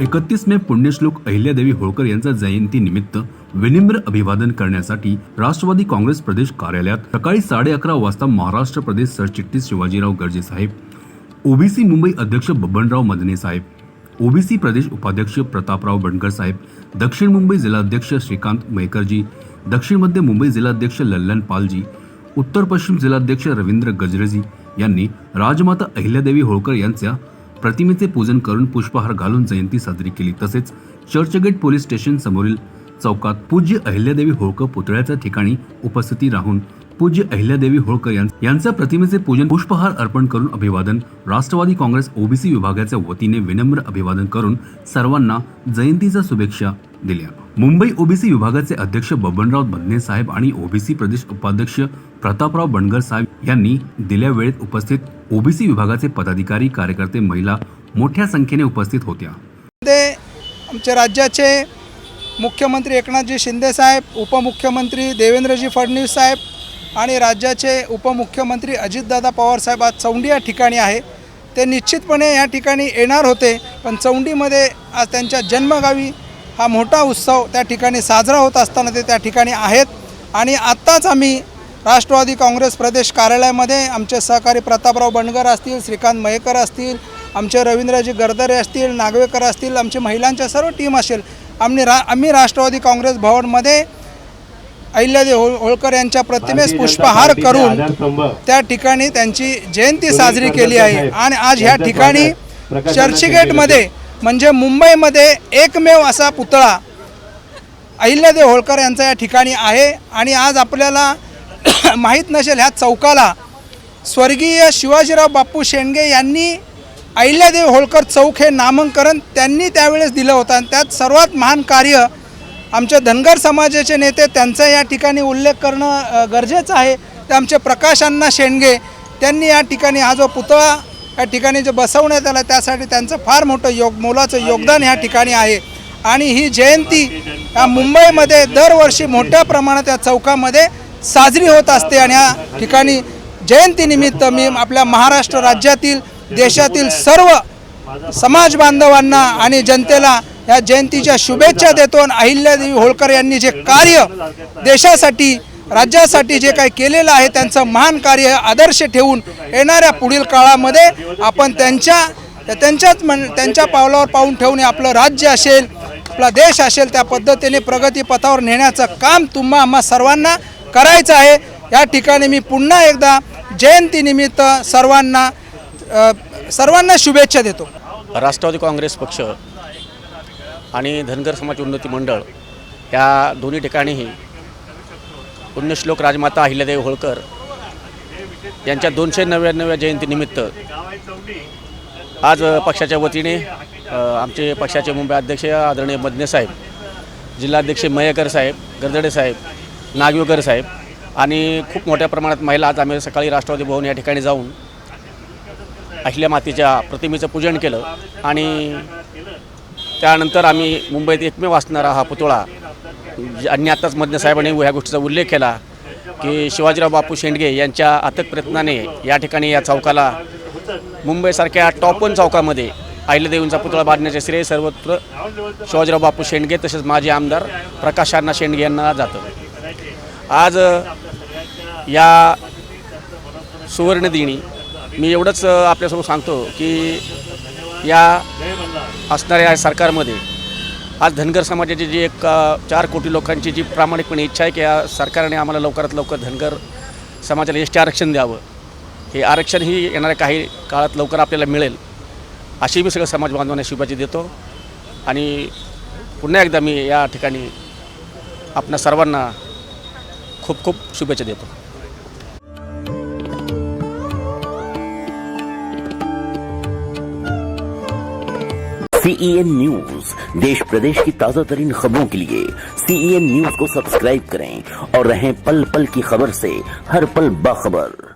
एकतीस मे पुण्यश्लोक अहिल्यादेवी होळकर यांचा जयंती निमित्त विनिम्र अभिवादन करण्यासाठी राष्ट्रवादी काँग्रेस प्रदेश कार्यालयात सकाळी साडे अकरा वाजता महाराष्ट्र प्रदेश सरचिटणीस शिवाजीराव गर्जे साहेब ओबीसी मुंबई अध्यक्ष बबनराव मदने साहेब ओबीसी प्रदेश उपाध्यक्ष प्रतापराव बनकर साहेब दक्षिण मुंबई जिल्हाध्यक्ष श्रीकांत मयकरजी दक्षिण मध्य मुंबई जिल्हाध्यक्ष लल्लन पालजी उत्तर पश्चिम जिल्हाध्यक्ष रवींद्र गजरेजी यांनी राजमाता अहिल्यादेवी होळकर यांच्या प्रतिमेचे पूजन करून पुष्पहार घालून जयंती साजरी केली. तसेच चर्चगेट पोलीस स्टेशन समोरील चौकात पूज्य अहिल्यादेवी होळकर पुतळ्याच्या ठिकाणी उपस्थिती राहून पूज्य अहिल्यादेवी होळकर यांच्या प्रतिमेचे पूजन पुष्पहार अर्पण करून अभिवादन राष्ट्रवादी काँग्रेस ओबीसी विभागाच्या वतीने विनम्र अभिवादन करून सर्वांना जयंतीच्या शुभेच्छा दिल्या. मुंबई ओबीसी विभागाचे अध्यक्ष बबनराव बदने साहेब आणि ओबीसी प्रदेश उपाध्यक्ष प्रतापराव बनगर साहेब यांनी दिल्या वेळेत उपस्थित ओबीसी विभागाचे पदाधिकारी कार्यकर्ते महिला मोठ्या संख्येने उपस्थित होत्या. मध्ये आमच्या राज्याचे मुख्यमंत्री एकनाथजी शिंदेसाहेब उपमुख्यमंत्री देवेंद्रजी फडणवीस साहेब आणि राज्याचे उपमुख्यमंत्री अजितदादा पवारसाहेब आज चौंडी या ठिकाणी आहे. ते निश्चितपणे या ठिकाणी येणार होते पण चौंडीमध्ये आज त्यांच्या जन्मगावी हा मोठा उत्सव त्या ठिकाणी साजरा होत असताना ते त्या ठिकाणी आहेत. आणि आत्ताच आम्ही राष्ट्रवादी काँग्रेस प्रदेश कार्यालयामध्ये आमचे सहकारी प्रतापराव बनगर असतील श्रीकांत मयेकर असतील आमचे रवींद्रजी गरदरे असतील नागवेकर असतील आमची महिलांच्या सर्व टीम असेल. आम्ही रा आम्ही राष्ट्रवादी काँग्रेस भवनमध्ये अहिल्यादेवी होळ होळकर यांच्या प्रतिमेस पुष्पहार करून त्या ठिकाणी त्यांची जयंती साजरी केली आहे. आणि आज ह्या ठिकाणी चर्चगेटमध्ये म्हणजे मुंबईमध्ये एकमेव असा पुतळा अहिल्यादेव होळकर यांचा या ठिकाणी आहे. आणि आज आपल्याला माहीत नसेल ह्या चौकाला. स्वर्गीय शिवाजीराव बापू शेंडगे यांनी अहिल्यादेव होळकर चौक हे नामांकन त्यांनी त्यावेळेस दिलं होतं आणि त्यात सर्वात महान कार्य आमच्या धनगर समाजाचे नेते त्यांचा या ठिकाणी उल्लेख करणं गरजेचं आहे. ते आमचे प्रकाशांना शेंडगे त्यांनी या ठिकाणी हा जो पुतळा या ठिकाणी जो बसवण्यात आला त्यासाठी त्यांचं फार मोठं योग मोलाचं योगदान ह्या ठिकाणी आहे. आणि ही जयंती या मुंबईमध्ये दरवर्षी मोठ्या प्रमाणात या चौकामध्ये साजरी होत असते आणि या ठिकाणी जयंतीनिमित्त मी आपल्या महाराष्ट्र राज्यातील देशातील सर्व समाज बांधवांना आणि जनतेला या जयंतीच्या शुभेच्छा देतो आणि अहिल्यादेवी होळकर यांनी जे कार्य देशासाठी राज्यासाठी जे काही केलेलं आहे त्यांचं महान कार्य आदर्श ठेवून येणाऱ्या पुढील काळामध्ये आपण त्यांच्या त्यांच्याच मन त्यांच्या पावलावर पाहून ठेवून आपलं राज्य असेल आपला देश असेल त्या पद्धतीने प्रगती पथावर नेण्याचं काम तुम्हा आम्हा सर्वांना करायचं आहे. या ठिकाणी मी पुन्हा एकदा जयंतीनिमित्त सर्वांना सर्वांना शुभेच्छा देतो. राष्ट्रवादी काँग्रेस पक्ष आणि धनगर समाज उन्नती मंडळ या दोन्ही ठिकाणीही पुण्यश्लोक राजमाता अहिल्यादेवी होळकर यांच्या दोनशे नव्याण्णव्या जयंतीनिमित्त आज पक्षाच्या वतीने आमचे पक्षाचे मुंबई अध्यक्ष आदरणीय मदने साहेब जिल्हाध्यक्ष मयेकर साहेब गरदडे साहेब नागवेकर साहेब आणि खूप मोठ्या प्रमाणात महिला आज आम्ही सकाळी राष्ट्रवादी भवन या ठिकाणी जाऊन अहिल्या मातेच्या प्रतिमेचं पूजन केलं आणि त्यानंतर आम्ही मुंबईत एकमेव असणारा हा पुतळा आणि आत्ताच मधन साहेबांनी ह्या गोष्टीचा उल्लेख केला की शिवाजीराव बापू शेंडगे यांच्या अथक प्रयत्नाने या ठिकाणी या चौकाला मुंबईसारख्या टॉपन चौकामध्ये अहिल्यादेवींचा पुतळा बांधण्याचे श्रेय सर्वत्र शिवाजीराव बापू शेंडगे तसेच माजी आमदार प्रकाश अण्णा शेंडगे यांना जातं. आज या सुवर्णदिनी मी एवढंच आपल्यासमोर सांगतो की या असणाऱ्या सरकारमध्ये आज धनगर समाजाची जी एक चार कोटी लोकांची जी प्रामाणिकपणे इच्छा आहे की या सरकारने आम्हाला लवकरात लवकर धनगर समाजाला एस टी आरक्षण द्यावं हे आरक्षण ही येणाऱ्या काही काळात लवकर आपल्याला मिळेल अशी मी सगळं समाज बांधवांना शुभेच्छा देतो. आणि पुन्हा एकदा मी या ठिकाणी आपल्या सर्वांना खूप खूप शुभेच्छा देतो सीईएन न्यूज़ देश प्रदेश की ताज़ा तरीन खबरों के लिए सीईएन न्यूज़ को सब्सक्राइब करें और रहें पल पल की खबर से हर पल बाखबर।